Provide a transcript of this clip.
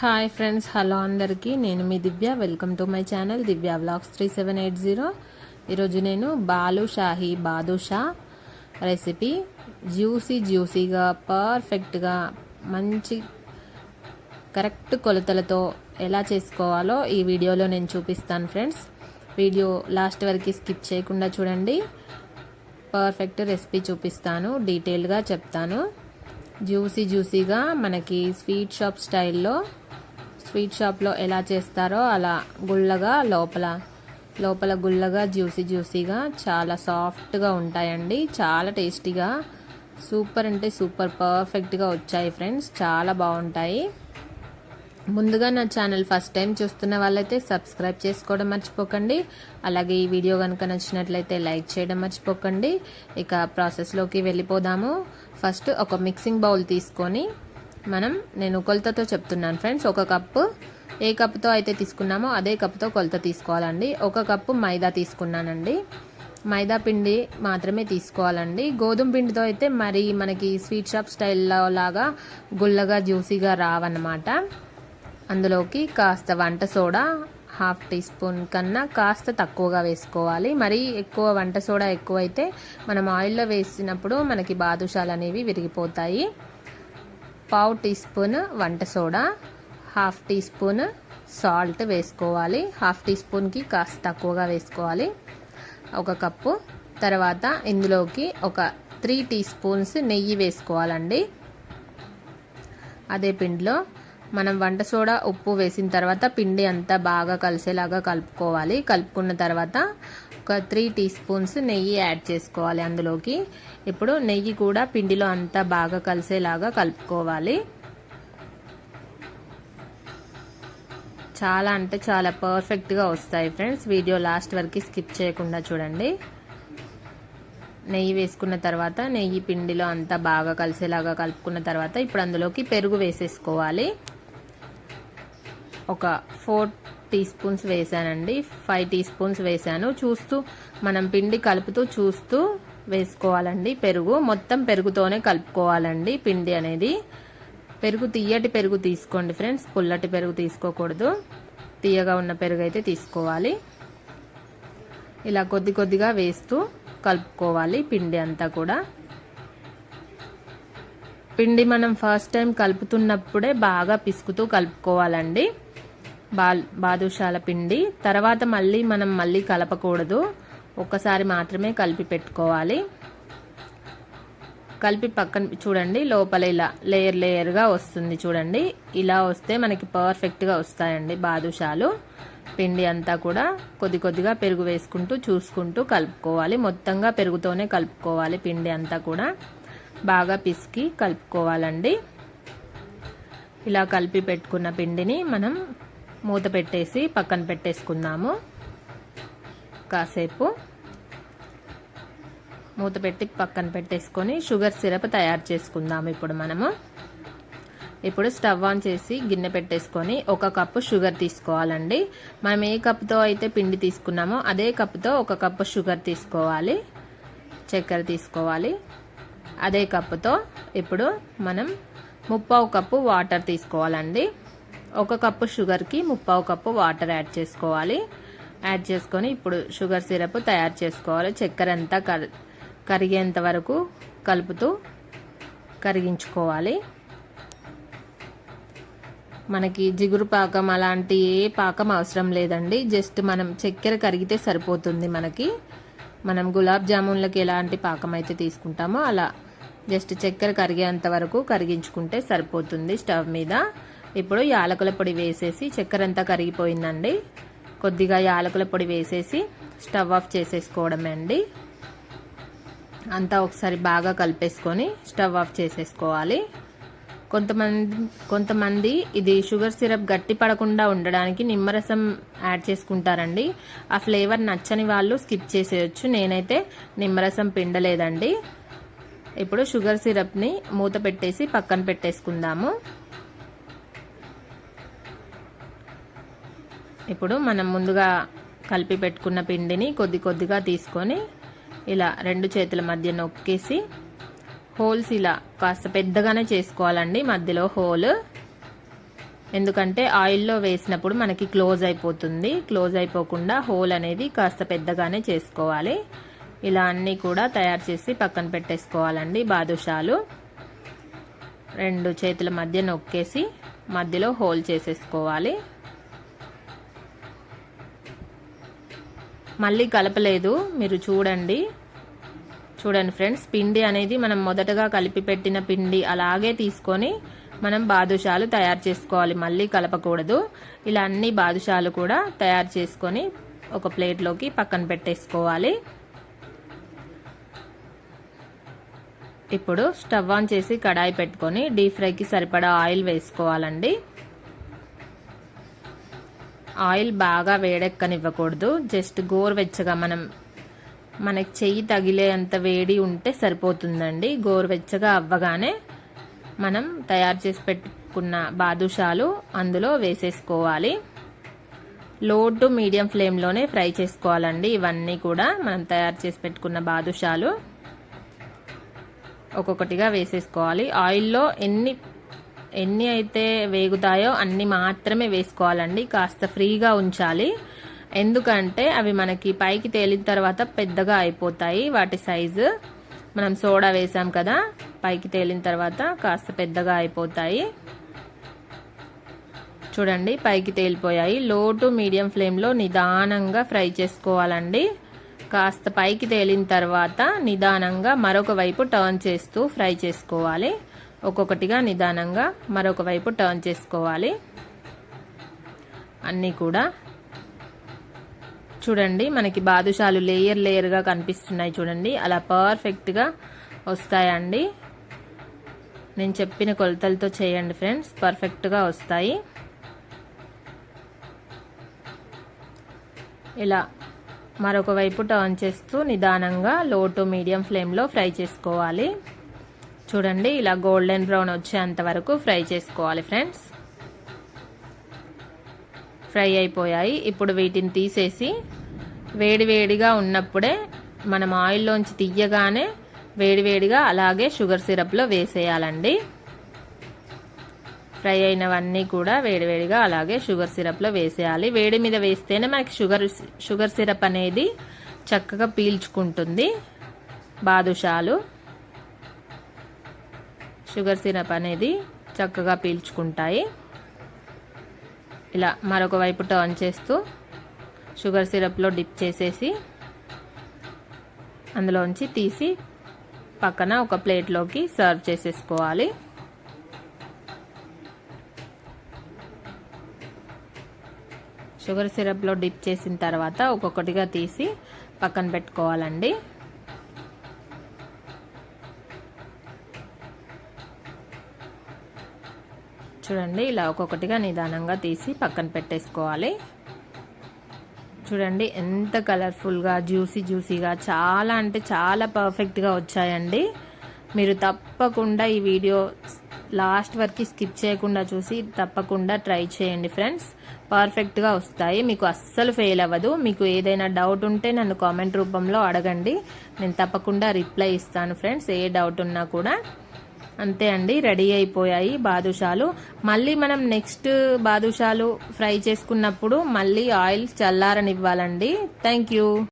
Hi friends hello అందరికీ. నేను మీ Divya. Welcome to my channel Divya vlogs three seven eight zero. ఈరోజు నేను బాలుషాహి badusha recipe. Juicy జ్యూసీగా పర్ఫెక్ట్గా మంచి కరెక్ట్ కొలతలతో ఎలా చేసుకోవాలో ఈ వీడియోలో నేను చూపిస్తాను ఫ్రెండ్స్. వీడియో లాస్ట్ వరకు స్కిప్ చేయకుండా చూడండి. పర్ఫెక్ట్ రెసిపీ చూపిస్తాను డీటెయిల్గా చెప్తాను. జ్యూసీ జ్యూసీగా మనకి స్వీట్ షాప్ స్టైల్లో స్వీట్ షాప్లో ఎలా చేస్తారో అలా గుల్లగా లోపల లోపల గుల్లగా జ్యూసీ జ్యూసీగా చాలా సాఫ్ట్గా ఉంటాయండి. చాలా టేస్టీగా సూపర్ అంటే సూపర్ పర్ఫెక్ట్గా వచ్చాయి ఫ్రెండ్స్. చాలా బాగుంటాయి. ముందుగా నా ఛానల్ ఫస్ట్ టైం చూస్తున్న వాళ్ళైతే సబ్స్క్రైబ్ చేసుకోవడం మర్చిపోకండి. అలాగే ఈ వీడియో కనుక నచ్చినట్లయితే లైక్ చేయడం మర్చిపోకండి. ఇక ప్రాసెస్లోకి వెళ్ళిపోదాము. ఫస్ట్ ఒక మిక్సింగ్ బౌల్ తీసుకొని మనం నేను కొలతతో చెప్తున్నాను ఫ్రెండ్స్ ఒక కప్పు ఏ కప్పుతో అయితే తీసుకున్నామో అదే కప్పుతో కొలత తీసుకోవాలండి. ఒక కప్పు మైదా తీసుకున్నానండి. మైదా పిండి మాత్రమే తీసుకోవాలండి. గోధుమ పిండితో అయితే మరి మనకి స్వీట్ షాప్ స్టైల్లో లాగా గుల్లగా జ్యూసీగా రావన్నమాట. అందులోకి కాస్త వంట సోడా హాఫ్ టీ స్పూన్ కన్నా కాస్త తక్కువగా వేసుకోవాలి. మరీ ఎక్కువ వంట సోడా ఎక్కువైతే మనం ఆయిల్లో వేసినప్పుడు మనకి బాదుషాలు అనేవి విరిగిపోతాయి. పావు టీ స్పూన్ వంట soda half teaspoon salt వేసుకోవాలి. హాఫ్ టీ స్పూన్కి కాస్త తక్కువగా వేసుకోవాలి. ఒక కప్పు. తర్వాత ఇందులోకి ఒక త్రీ టీ స్పూన్స్ నెయ్యి వేసుకోవాలండి. అదే పిండిలో మనం వంట సోడా ఉప్పు వేసిన తర్వాత పిండి అంతా బాగా కలిసేలాగా కలుపుకోవాలి. కలుపుకున్న తర్వాత ఒక త్రీ టీ స్పూన్స్ నెయ్యి యాడ్ చేసుకోవాలి అందులోకి. ఇప్పుడు నెయ్యి కూడా పిండిలో అంతా బాగా కలిసేలాగా కలుపుకోవాలి. చాలా అంటే చాలా పర్ఫెక్ట్గా వస్తాయి ఫ్రెండ్స్. వీడియో లాస్ట్ వరకు స్కిప్ చేయకుండా చూడండి. నెయ్యి వేసుకున్న తర్వాత నెయ్యి పిండిలో అంతా బాగా కలిసేలాగా కలుపుకున్న తర్వాత ఇప్పుడు అందులోకి పెరుగు వేసేసుకోవాలి. ఒక ఫోర్ టీ స్పూన్స్ వేసానండి. ఫైవ్ టీ స్పూన్స్ వేసాను. చూస్తూ మనం పిండి కలుపుతూ చూస్తూ వేసుకోవాలండి. పెరుగు మొత్తం పెరుగుతోనే కలుపుకోవాలండి పిండి అనేది. పెరుగు తీయటి పెరుగు తీసుకోండి ఫ్రెండ్స్. పుల్లటి పెరుగు తీసుకోకూడదు. తీయగా ఉన్న పెరుగు అయితే తీసుకోవాలి. ఇలా కొద్ది కొద్దిగా వేస్తూ కలుపుకోవాలి పిండి అంతా కూడా. పిండి మనం ఫస్ట్ టైం కలుపుతున్నప్పుడే బాగా పిసుకుతూ కలుపుకోవాలండి. బా బాదుషాల పిండి. తర్వాత మళ్ళీ మనం మళ్ళీ కలపకూడదు. ఒక్కసారి మాత్రమే కలిపి పెట్టుకోవాలి. కలిపి పక్కన చూడండి లోపల ఇలా లేయర్ లేయర్గా వస్తుంది చూడండి. ఇలా వస్తే మనకి పర్ఫెక్ట్గా వస్తాయండి బాదుషాలు. పిండి అంతా కూడా కొద్ది కొద్దిగా పెరుగు వేసుకుంటూ చూసుకుంటూ కలుపుకోవాలి. మొత్తంగా పెరుగుతోనే కలుపుకోవాలి పిండి అంతా కూడా. బాగా పిసికి కలుపుకోవాలండి. ఇలా కలిపి పెట్టుకున్న పిండిని మనం మూత పెట్టేసి పక్కన పెట్టేసుకుందాము. కాసేపు మూత పెట్టి పక్కన పెట్టేసుకొని షుగర్ సిరప్ తయారు చేసుకుందాము ఇప్పుడు మనము. ఇప్పుడు స్టవ్ ఆన్ చేసి గిన్నె పెట్టేసుకొని ఒక కప్పు షుగర్ తీసుకోవాలండి. మనం ఏ కప్పుతో అయితే పిండి తీసుకున్నామో అదే కప్పుతో ఒక కప్పు షుగర్ తీసుకోవాలి. చక్కెర తీసుకోవాలి. అదే కప్పుతో ఇప్పుడు మనం ముప్పావు కప్పు వాటర్ తీసుకోవాలండి. ఒక కప్పు షుగర్కి ముప్పావు కప్పు వాటర్ యాడ్ చేసుకోవాలి. యాడ్ చేసుకొని ఇప్పుడు షుగర్ సిరప్ తయారు చేసుకోవాలి. చక్కెర అంతా కరిగేంత వరకు కలుపుతూ కరిగించుకోవాలి. మనకి జిగురు పాకం అలాంటి ఏ పాకం అవసరం లేదండి. జస్ట్ మనం చక్కెర కరిగితే సరిపోతుంది మనకి. మనం గులాబ్ జామున్లకి ఎలాంటి పాకం అయితే తీసుకుంటామో అలా జస్ట్ చక్కెర కరిగేంత వరకు కరిగించుకుంటే సరిపోతుంది స్టవ్ మీద. ఇప్పుడు యాలకుల పొడి వేసేసి చక్కెర అంతా కరిగిపోయిందండి. కొద్దిగా యాలకుల పొడి వేసేసి స్టవ్ ఆఫ్ చేసేసుకోవడమే అండి. అంతా ఒకసారి బాగా కలిపేసుకొని స్టవ్ ఆఫ్ చేసేసుకోవాలి. కొంతమంది కొంతమంది ఇది షుగర్ సిరప్ గట్టి పడకుండా ఉండడానికి నిమ్మరసం యాడ్ చేసుకుంటారండి. ఆ ఫ్లేవర్ నచ్చని వాళ్ళు స్కిప్ చేసేయచ్చు. నేనైతే నిమ్మరసం పిండలేదండి. ఇప్పుడు షుగర్ సిరప్ని మూత పెట్టేసి పక్కన పెట్టేసుకుందాము. ఇప్పుడు మనం ముందుగా కలిపి పెట్టుకున్న పిండిని కొద్ది కొద్దిగా తీసుకొని ఇలా రెండు చేతుల మధ్య నొక్కేసి హోల్స్ ఇలా కాస్త పెద్దగానే చేసుకోవాలండి. మధ్యలో హోల్. ఎందుకంటే ఆయిల్లో వేసినప్పుడు మనకి క్లోజ్ అయిపోతుంది. క్లోజ్ అయిపోకుండా హోల్ అనేది కాస్త పెద్దగానే చేసుకోవాలి. ఇలా అన్నీ కూడా తయారు చేసి పక్కన పెట్టేసుకోవాలండి బాదుషాలు. రెండు చేతుల మధ్య నొక్కేసి మధ్యలో హోల్ చేసేసుకోవాలి. మళ్ళీ కలపలేదు. మీరు చూడండి. చూడండి ఫ్రెండ్స్ పిండి అనేది మనం మొదటగా కలిపి పెట్టిన పిండి అలాగే తీసుకొని మనం బాదుషాలు తయారు చేసుకోవాలి. మళ్ళీ కలపకూడదు. ఇలా అన్ని బాదుషాలు కూడా తయారు చేసుకొని ఒక ప్లేట్లోకి పక్కన పెట్టేసుకోవాలి. ఇప్పుడు స్టవ్ ఆన్ చేసి కడాయి పెట్టుకొని డీప్ ఫ్రైకి సరిపడా ఆయిల్ వేసుకోవాలండి. ఆయిల్ బాగా వేడెక్కనివ్వకూడదు. జస్ట్ గోరువెచ్చగా మనం మనకి చెయ్యి తగిలేంత వేడి ఉంటే సరిపోతుందండి. గోరువెచ్చగా అవ్వగానే మనం తయారు చేసి పెట్టుకున్న బాదుషాలు అందులో వేసేసుకోవాలి. లో టు మీడియం ఫ్లేమ్లోనే ఫ్రై చేసుకోవాలండి. ఇవన్నీ కూడా మనం తయారు చేసి పెట్టుకున్న బాదుషాలు ఒక్కొక్కటిగా వేసేసుకోవాలి. ఆయిల్లో ఎన్ని ఎన్ని అయితే వేగుతాయో అన్ని మాత్రమే వేసుకోవాలండి. కాస్త ఫ్రీగా ఉంచాలి. ఎందుకంటే అవి మనకి పైకి తేలిన తర్వాత పెద్దగా అయిపోతాయి. వాటి సైజు మనం సోడా వేసాం కదా పైకి తేలిన తర్వాత కాస్త పెద్దగా అయిపోతాయి. చూడండి పైకి తేలిపోయాయి. లో టు మీడియం ఫ్లేమ్లో నిదానంగా ఫ్రై చేసుకోవాలండి. కాస్త పైకి తేలిన తర్వాత నిదానంగా మరొక వైపు టర్న్ చేస్తూ ఫ్రై చేసుకోవాలి. ఒక్కొక్కటిగా నిదానంగా మరొక వైపు టర్న్ చేసుకోవాలి. అన్నీ కూడా చూడండి మనకి బాదుషాలు లేయర్ లేయర్గా కనిపిస్తున్నాయి చూడండి. అలా పర్ఫెక్ట్గా వస్తాయండి. నేను చెప్పిన కొలతలతో చేయండి ఫ్రెండ్స్ పర్ఫెక్ట్గా వస్తాయి. ఇలా మరొక వైపు టర్న్ చేస్తూ నిదానంగా లో టు మీడియం ఫ్లేమ్లో ఫ్రై చేసుకోవాలి. చూడండి ఇలా గోల్డెన్ బ్రౌన్ వచ్చేంత వరకు ఫ్రై చేసుకోవాలి ఫ్రెండ్స్ ఫ్రై అయిపోయాయి. ఇప్పుడు వీటిని తీసేసి వేడివేడిగా ఉన్నప్పుడే మనం ఆయిల్లోంచి తీయగానే వేడివేడిగా అలాగే షుగర్ సిరప్లో వేసేయాలండి. ఫ్రై అయినవన్నీ కూడా వేడివేడిగా అలాగే షుగర్ సిరప్లో వేసేయాలి. వేడి మీద వేస్తేనే మనకి షుగర్ షుగర్ సిరప్ అనేది చక్కగా పీల్చుకుంటుంది. బాదుషాలు. షుగర్ సిరప్ అనేది చక్కగా పీల్చుకుంటాయి. ఇలా మరొక వైపు టర్న్ చేస్తూ షుగర్ సిరప్లో డిప్ చేసేసి అందులోంచి తీసి పక్కన ఒక ప్లేట్లోకి సర్వ్ చేసేసుకోవాలి. షుగర్ సిరప్లో డిప్ చేసిన తర్వాత ఒక్కొక్కటిగా తీసి పక్కన పెట్టుకోవాలండి. చూడండి ఇలా ఒక్కొక్కటిగా నిదానంగా తీసి పక్కన పెట్టేసుకోవాలి. చూడండి ఎంత కలర్ఫుల్గా జ్యూసీ జ్యూసీగా చాలా అంటే చాలా పర్ఫెక్ట్గా వచ్చాయండి. మీరు తప్పకుండా ఈ వీడియో లాస్ట్ వరకు స్కిప్ చేయకుండా చూసి తప్పకుండా ట్రై చేయండి ఫ్రెండ్స్. పర్ఫెక్ట్గా వస్తాయి. మీకు అస్సలు ఫెయిల్ అవ్వదు. మీకు ఏదైనా డౌట్ ఉంటే నన్ను కామెంట్ రూపంలో అడగండి. నేను తప్పకుండా రిప్లై ఇస్తాను ఫ్రెండ్స్. ఏ డౌట్ ఉన్నా కూడా. అంతే అండి రెడీ అయిపోయాయి బాదుషాలు. మళ్ళీ మనం నెక్స్ట్ బాదుషాలు ఫ్రై చేసుకున్నప్పుడు మళ్ళీ ఆయిల్ చల్లారనివ్వాలండి. Thank you.